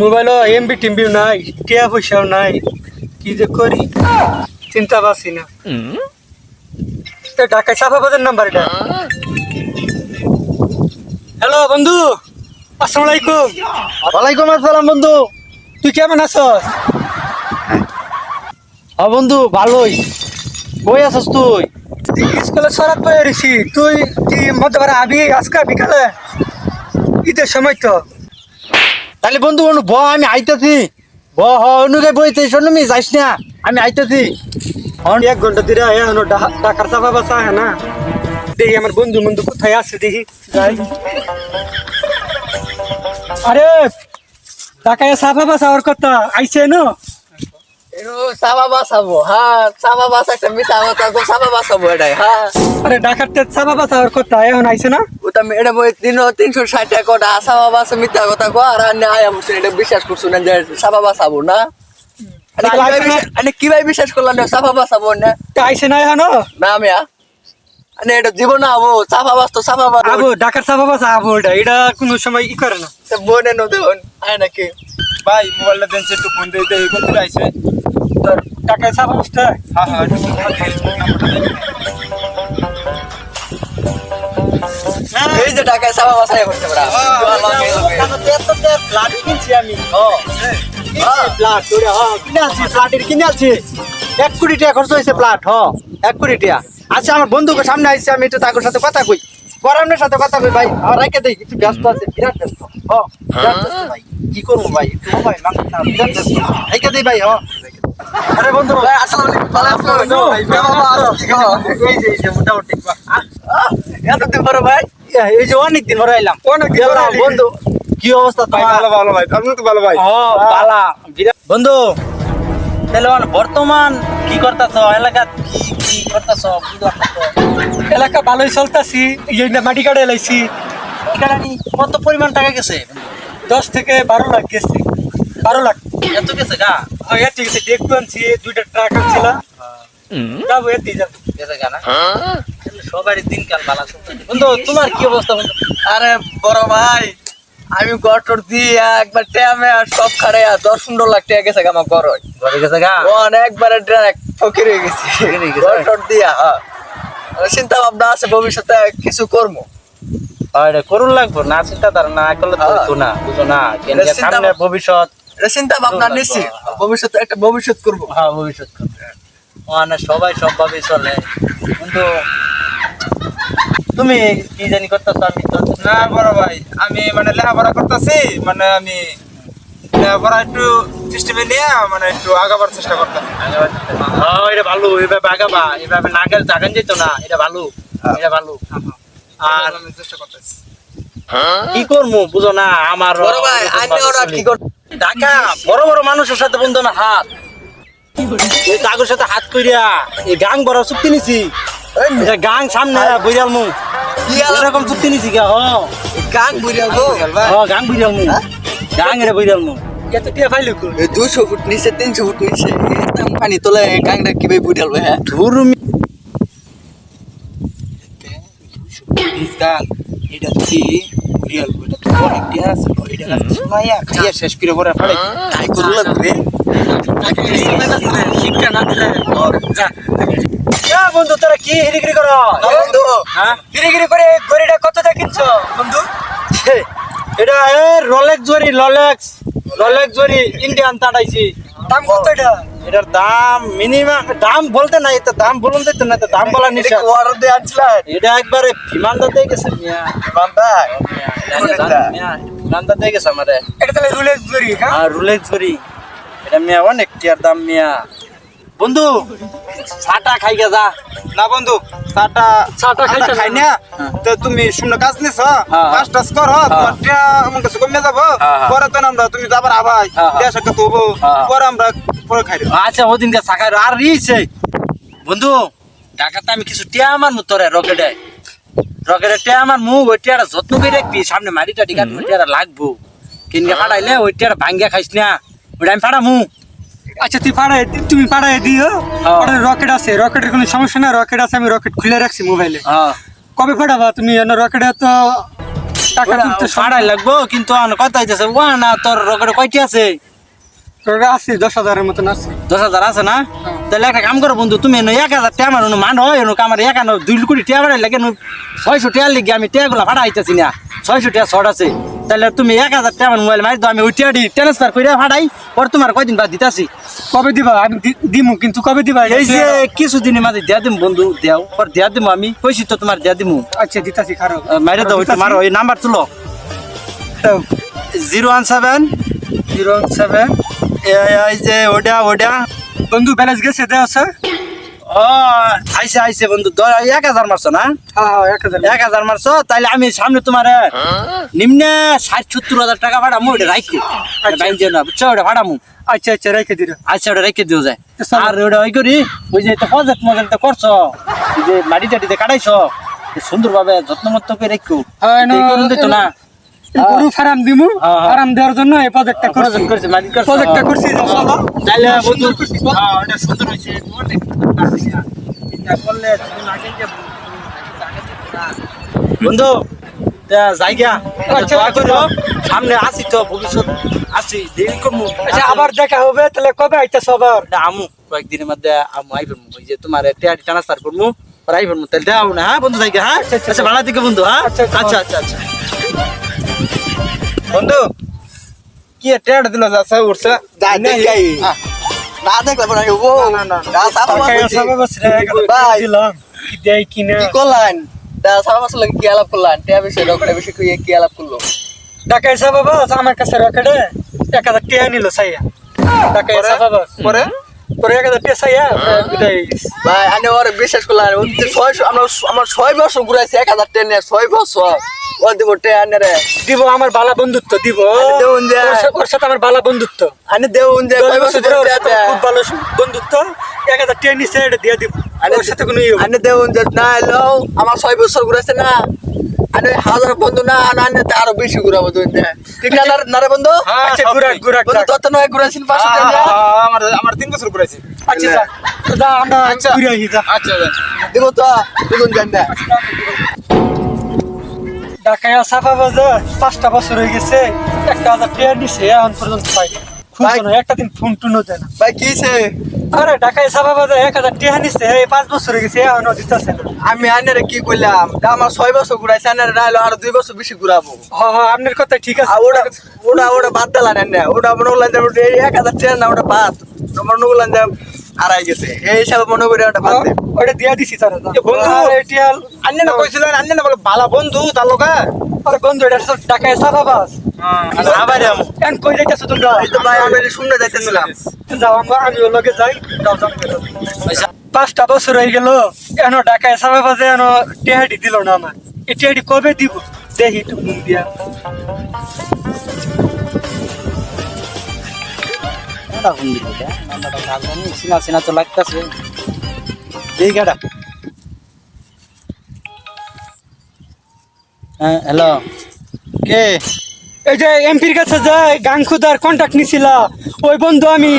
মোবাইলও এমবি টিমবিও নাই টিয়া পয়সাও নাই কি যে করি? চিন্তা পাচ্ছি না। ঢাকায় সাফাবাদের নাম্বার এটা। হ্যালো বন্ধু আসসালামু আলাইকুম। ওয়ালাইকুম আসসালাম বন্ধু। তুই কেমন আছস? হ্যাঁ বন্ধু ভালোই। কই আছিস তুই? স্কুলে সরাত রেছি তুই কি মধ্যবার আবি আজকে বিকালে ঈদের সময় তো। তাহলে বন্ধু অনু ব আমি আইতেছি। ব হ অনুকে বইতে শোনো মি যাইস না। আমি আইতেছি। অন এক ঘণ্টা দিরে এখন ডা চাপা বাসা হ্যাঁ না। দেখি আমার বন্ধু বন্ধু কোথায় আছে দেখি। যাই। আরে টাকায় সাফা বাসা ওর কথা। আইছে না সাবা বাসাবো হ্যাঁ সাবা বাস একটা মিঠা কথা তো সাবা বাসাবো এটাই হ্যাঁ আরে কথা এখন আইছে না? ওটা এটা বই তিন তিনশো ষাট টাকা ওটা সাবা বাসা মিথ্যা কথা কো আর আমি আয়া এটা বিশ্বাস করছ না যে সাবা বাসাবো না কীভাবে বিশ্বাস- করলাম না সাবা বাসাবো না আইছে না এখন? না আমি আরে এটা জীবন আবো সাবা বাস তো সাবা বাস আবু ঢাকার সাফা বাসা আবু এটা এটা কোনো সময় ই করে না। বোনে নদী আয় নাকি। ভাই মোবাইলটা দেন একটু ফোন দিয়ে দেই কত আইছে? তোর ঢাকায় সাফা বাসটা হ্যাঁ? হ্যাঁ একটু ফোন দিয়ে এই যে টাকায় সাবা বাসায় করতে পারা। ফ্ল্যাট কিনছি আমি। হ্যাঁ। ফ্ল্যাট তোরে হ কিনে আছি ফ্ল্যাটের কিনে আছি এক কোটি টাকা খরচ হয়েছে ফ্ল্যাট হ এক কোটি টাকা। আচ্ছা আমার বন্ধুকে সামনে আইছে আমি একটু তাদের সাথে কথা কই। করানোর সাথে কথা কই ভাই। আর রেখে দেই একটু ব্যস্ত আছে বিরাট ব্যস্ত। হ ভাই। কি করব ভাই? একটু ব্যস্ত। রেখে দেই ভাই হ। আরে বন্ধু ভাই আসসালামু আলাইকুম। ভালো আছো ভাই, বাবা আছো এই যে এই যে মোটামুটি। এতদিন পরে ভাই এই যে অনেক দিন পরে আইলাম। অনেক দিন পরে বন্ধু কি অবস্থা তোমার? ভালো ভালো ভাই। আপনি তো ভালো ভাই। ও বালা বিরাট বন্ধু তাহলে মানে বর্তমান কি করতেছ? এলাকা কি কি করতেছ? এলাকা ভালোই চলতেছি এই মাটি কাটে এখানে কত পরিমাণ টাকা গেছে? দশ থেকে বারো লাখ গেছে। বারো লাখ। এত গেছে গা? হ্যাঁ ঠিক আছে দেখব আনছি দুইটা ট্রাক আনছিল যাব যাব। গেছে গা না? সবারই দিনকাল ভালো বন্ধু তোমার কি অবস্থা বন্ধু? আরে বড় ভাই আমি গটর দিয়া একবার ট্যামে আর সব আর দশ পনেরো লাখ টাকা গেছে আমার ঘর। ঘরে গেছে গা? ফকির হয়ে গেছি। গেছে। গটর দিয়া হ্যাঁ। চিন্তা ভাবনা আছে ভবিষ্যতে কিছু করব। হয় রে করুন লাগবো। না চিন্তা ধারা না করলে তো হ্যাঁ। না বুঝো না। এটা সামনে ভবিষ্যৎ। এটা চিন্তা ভাবনা করব, নিছি। হ্যাঁ। ভবিষ্যতে একটা ভবিষ্যৎ করব। হ্যাঁ ভবিষ্যৎ করতে। মানে সবাই সবভাবে চলে। কিন্তু তুমি কি জানি করতেছ? আমি তো না বড় ভাই আমি মানে লেখাপড়া করতেছি মানে আমি লেখাপড়া একটু সিস্টেমে নিয়ে মানে একটু আগাবার চেষ্টা করতেছি। এটা ভালো এভাবে আগাবা এভাবে নাগাল জাগান যেত না এটা ভালো এটা ভালো। আর আমি চেষ্টা করতেছি। কি করব বুঝো না আমার বড় ভাই আইনে ওরা কি করতে ঢাকা বড় বড় মানুষের সাথে বন্ধু না হাত। এই কাগজের সাথে হাত কইরা এই গাং বড় চুক্তি নিছি। গাং সামনে বইরাল মু? এরকম চুক্তি নিছি গা হ গাং বুড়িয়া গো হ গাং বইরাল মু। গাং এর বইরাল মু। এত টিয়া ফাইল কো এই দুশো ফুট নিচে তিনশো ফুট নিচে একদম পানি তোলে গাংটা কীভাবে বুড়িয়াল হ্যাঁ ধুর গান এটা কি? রিয়েল এটা তো অনেক আছে? এটা খাইয়া শেষ করে পরে পড়ে তাই করু লাগবে শিক্ষা না দিলে বন্ধু তোরা কি হিরিগিরি করো? বন্ধু। হ্যাঁ? হিরিগিরি করে গড়িটা কত দিয়ে কিনছো বন্ধু এটা এ রলেক্স জরি ললেক্স রলেক্স জরি ইন্ডিয়ান তাড়াইছি দাম কত এটা? এটার দাম মিনিমাম দাম বলতে না এটা দাম বলুন তো না এটা দাম বলা এটা নিশা কি অর্ডার এটা একবারে বিমানটা দিয়ে গেছে মিয়া। বান্দা বিমানটা দিয়ে গেছে আমারে। এটা তাহলে রুলেক্স জরি হ্যাঁ? রুলেক্স জরি। এটা মিয়া অনেক টিয়ার দাম মিয়া। বন্ধু ছাটা খাই গে যা। না বন্ধু চাটা চাটা খাইতে খাই না। তো তুমি শূন্য কাজ নিছ হ্যাঁ। কাজ টাজ কর তোমার টিয়া আমার কাছে কমে যাব। হ্যাঁ, হ্যাঁ। পরে তো আমরা তুমি যাবার আবাই হ্যাঁ, হ্যাঁ। সাক্ষাৎ হব। হ্যাঁ। পরে আমরা পরে খাই। আচ্ছা ওদিনকে সাকাই আর রিছে বন্ধু ঢাকাতে আমি কিছু টিয়া আমার মু তোরে রকেটে। রকেটে টিয়া আমার মু ওই টিয়াটা যত্ন করে রাখবি। সামনে মারিটা টিকা ওই টিয়াটা লাগবো। কিনকে ফাটাইলে ওই টিয়াটা ভাঙ্গিয়া খাইস না। ওইটা আমি ফাটামু আচ্ছা তুই পাড়ায় তুমি পাড়ায় দিও। হ্যাঁ। ওটা রকেট আছে রকেটের কোনো সমস্যা না রকেট আছে আমি রকেট খুলে রাখছি মোবাইলে কবে পাঠাবা তুমি? রকেটে তো টাকা তুলতে ফাড়াই লাগবো কিন্তু কথা হইতেছে ওয়া না তোর রকেটে কয়টি আছে? আছে দশ হাজারের মতন আছে। দশ হাজার আছে না? তাহলে একটা কাম করো বন্ধু তুমি এক হাজার টাকা আমার মান হয় এনে আমার এক দুই কোটি টাকা বাড়াই লাগে ছয়শো টাকা লিখে আমি টাকাগুলো ভাড়া আইতেছি না। ছয়শো টাকা শর্ট আছে। তাহলে তুমি এক হাজার টাকা মোবাইল মারি দাও আমি ওই টাকা ট্রান্সফার করে ভাড়াই পর তোমার কয়দিন বাদ দিতাছি। কবে দিবা? আমি দিমু কিন্তু কবে দিবা? এই যে কিছুদিনের মাঝে দিয়া দিম বন্ধু দেও পর দিয়া দিমু আমি। কইছি তো তোমার দিয়া দিমু। আচ্ছা দিতাছি খারাপ মাইরে দাও ওই তোমার ওই নাম্বার তুলো। Zero one seven zero seven এই যে ওটা ওটা বন্ধু ব্যালেন্স গেছে দেওয়া স্যার ও আইসে আইসে বন্ধু এক হাজার মারছো না? হ্যাঁ এক হাজার মারছো। তাইলে আমি সামনে তোমার নিম্নে ষাট সত্তর হাজার টাকা ভাড়ামু ওটা রাখো বাইঞ্জে না বুঝছ? ওটা ভাড়ামু আচ্ছা আচ্ছা রেখে দিল আচ্ছা ওটা রেখে দিও যায়। আর ওটা ওই করি ওই যে তো প্রজেক্ট মজেক্ট করছ যে মাটি টাটিতে কাটাইছো সুন্দর ভাবে যত্ন মত্ন করে রেখো। হ্যাঁ, না। গরু ফার্ম দিমু হ্যাঁ, হ্যাঁ। ফার্ম দেওয়ার জন্য এই প্রজেক্টটা করছি। প্রজেক্ট করছে প্রজেক্টটা করছি। হ্যাঁ, বন্ধু সুন্দর। হ্যাঁ অনেক এটা করলে আগে যে বন্ধু জায়গা আচ্ছা, সামনে আসি তো ভবিষ্যৎ আসি দেরি করব। আচ্ছা আবার দেখা হবে তাহলে কবে আইতেছ আবার? এটা আমু কয়েকদিনের মধ্যে আমু আইবেন ওই যে তোমার টেয়ারি ট্রান্সফার করব আইবেন তাহলে না হ্যাঁ বন্ধু জায়গা হ্যাঁ? আচ্ছা, আচ্ছা। আচ্ছা বন্ধু হ্যাঁ? আচ্ছা। আচ্ছা আচ্ছা। বন্ধু কি টেড় দিল যাচ্ছে উঠছে। না দেখলে পরে ও না। দিলাম কি করলেন? সাফা মাছ লাগে কি আলাপ করলেন? টিয়া বেশি রকড়ে বেশি কি কি আলাপ করল? টাকায় সবাই বস আমার কাছে রকেটে এক হাজার নিল সাইয়া টাকায়? সবাই বস পরে? পরে এক হাজার টাকা সাইয়া ভাই আমি ওর বিশ্বাস করলাম ও যে আমরা আমার ছয় বছর ঘুরাইছে এক হাজার টেনে ছয় বছর। ও দিব দিব আমার বালা বন্ধুত্ব দিব। দেউন যে। ওর সাথে- আমার বালা বন্ধুত্ব। আনি দেউন যে বছর ধরে ঘুরে খুব ভালো বন্ধুত্ব। এক হাজার টাকা নিচে এটা দিয়ে দিব। আরে ওর সাথে কোনো ইয়ে না। আনি দেউন যে না এলো। আমার ছয় বছর ঘুরাইছে না। আনি হাজার বন্ধু না আর আনি আরও বেশি ঘুরাবো তুই ঠিক না না- না বন্ধু। হ্যাঁ, আচ্ছা সব গুরাক বন্ধু তত নয় ঘুরাইছেন আ- আ- আমার আমার তিন বছর করেছি আচ্ছা যা। যা আমরা আচ্ছা। ঘুরে যা। আচ্ছা দিব তো দুজন জান ঢাকায় সাফা বাজার পাঁচটা বছর হয়ে গেছে একটা হাজার টাকা নিছে এখন পর্যন্ত পাই একটা দিন ফোন টুনও দেয় না। ভাই কিছে আরে ঢাকায় সাফা বাজার এক হাজার টাকা নিছে এই পাঁচ বছর হয়ে গেছে এখনও দিতেছে আমি আনারে কি কইলাম তা আমার ছয় বছর ঘুরাইছে আনারে না এলো আরও দুই বছর বেশি ঘুরাবো। হ হ আপনার কথা ঠিক আছে। ওটা ওটা ওটা বাদ দিলাম না ওটা করলাম যে এক হাজার চেয়ার না ওটা বাদ। করলাম যে হারাই গেছে। এই হিসাবে মনে করি ওটা বাদ ওটা দিয়া দিছি তারা এ বন্ধু। আরে টিয়াল না কইছিলেন আন্নে না বলে ভালো বন্ধু তার লোকা আরে বন্ধু এটা তো ঢাকায় সাফা বাস। আবার আমু এখন কই যাইতেছো তোমরা? এই তো ভাই আমি শুনে যাইতেছিলাম। যাও আমরা আমিও লগে যাই যাও যাও। আচ্ছা। পাঁচটা বছর হয়ে গেল এনো ঢাকায় সাফা বাজে এনো টেহাডি দিল না আমার এই টেহাডি কবে দিব? দেখি একটু দিয়া। ফোন দিল রাখলাম সিনা সিনা তো লাগতাছে। এই গাড়া। হ্যাঁ হ্যালো কে? এই যে এমপির কাছে যাই গাংখুদার কন্ট্যাক্ট নিছিলা। ওই বন্ধু আমি।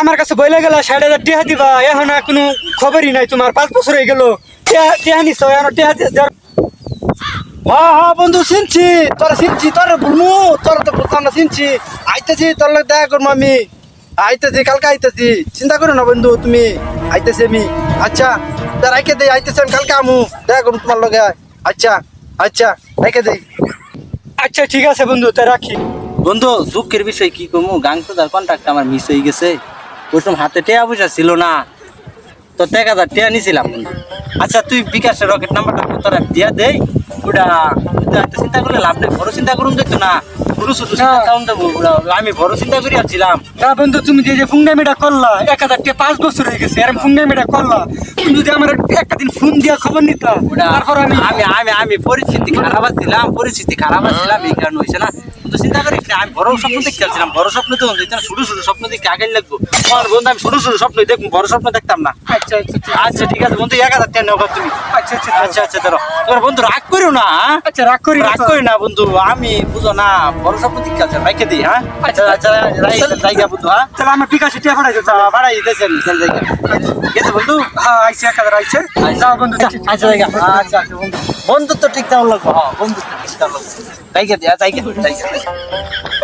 আমার কাছে বইলে গেলা, ষাট হাজার টেহা দিবা। এখন কোনো খবরই নাই তোমার, পাঁচ বছর হয়ে গেল। টেহা নিছ, এখন টেহা হ্যাঁ হ্যাঁ বন্ধু, চিনছি। তোরা চিনছি, তোর বুলমু তোর তো না চিনছি। আইতেছি, তোর দেখা করব আমি। আইতেছি কালকে আইতেছি। চিন্তা করো না বন্ধু তুমি আইতেছি আমি। আচ্ছা তা রাইকে দেই আইতেছি আমি কালকে আমু। দেখা করব তোমার লগে। আচ্ছা আচ্ছা রাইকে দেই। আচ্ছা ঠিক আছে বন্ধু তা রাখি। বন্ধু দুঃখের বিষয় কি কমু? গাং তো তার কন্ট্রাক্ট আমার মিস হয়ে গেছে। প্রথম হাতে টেয়া পয়সা ছিল না। তো এক হাজার টেয়া নিছিলাম বন্ধু। আচ্ছা তুই বিকাশের রকেট নাম্বারটা তোরা দিয়া দেই। ওটা চিন্তা করলে লাভ নেই। বড় চিন্তা করুন দেখতো না। শুধু শুধু কারণ দেবো আমি বড় চিন্তা করে আসছিলাম না বন্ধু তুমি যে যে ফুঙ্গামিটা করলা এক হাজার টাকা পাঁচ বছর হয়ে গেছে এরকম ফুঙ্গামিটা করলা। তুমি যদি আমার একটা দিন ফোন দিয়া খবর নিতা তারপর আমি আমি আমি আমি পরিস্থিতি খারাপ ছিলাম পরিস্থিতি খারাপ ছিলাম এই কারণে হয়েছে না? তো চিন্তা করিস না আমি বড় স্বপ্ন দেখতে চাচ্ছিলাম বড় স্বপ্ন তো ছোট ছোট স্বপ্ন দেখতে আগে লাগবো। আমার বন্ধু আমি ছোট ছোট স্বপ্ন দেখব বড় স্বপ্ন দেখতাম না। আচ্ছা আচ্ছা ঠিক আচ্ছা। ঠিক আছে বন্ধু এক হাজার টাকা নেব তুমি। আচ্ছা আচ্ছা আচ্ছা আচ্ছা ধরো তোমার বন্ধু রাগ করো না হ্যাঁ? আচ্ছা রাগ করি রাগ করি না বন্ধু আমি বুঝো না বড় স্বপ্ন দেখতে আছে ভাইকে দিই হ্যাঁ? আচ্ছা আচ্ছা। জায়গা বন্ধু হ্যাঁ? তাহলে আমার বিকাশে টিয়া পাঠাইছো আচ্ছা ভাড়া দিতেছেন চল জায়গা ঠিক বন্ধু? হ্যাঁ আইসি এক হাজার আইছে। যাও বন্ধু আচ্ছা জায়গা আচ্ছা আচ্ছা বন্ধু। বন্ধু তো ঠিক তেমন লাগবো হ্যাঁ বন্ধু ঠিক তেমন লাগবো। জায়গা দিয়া জায়গা Thank you.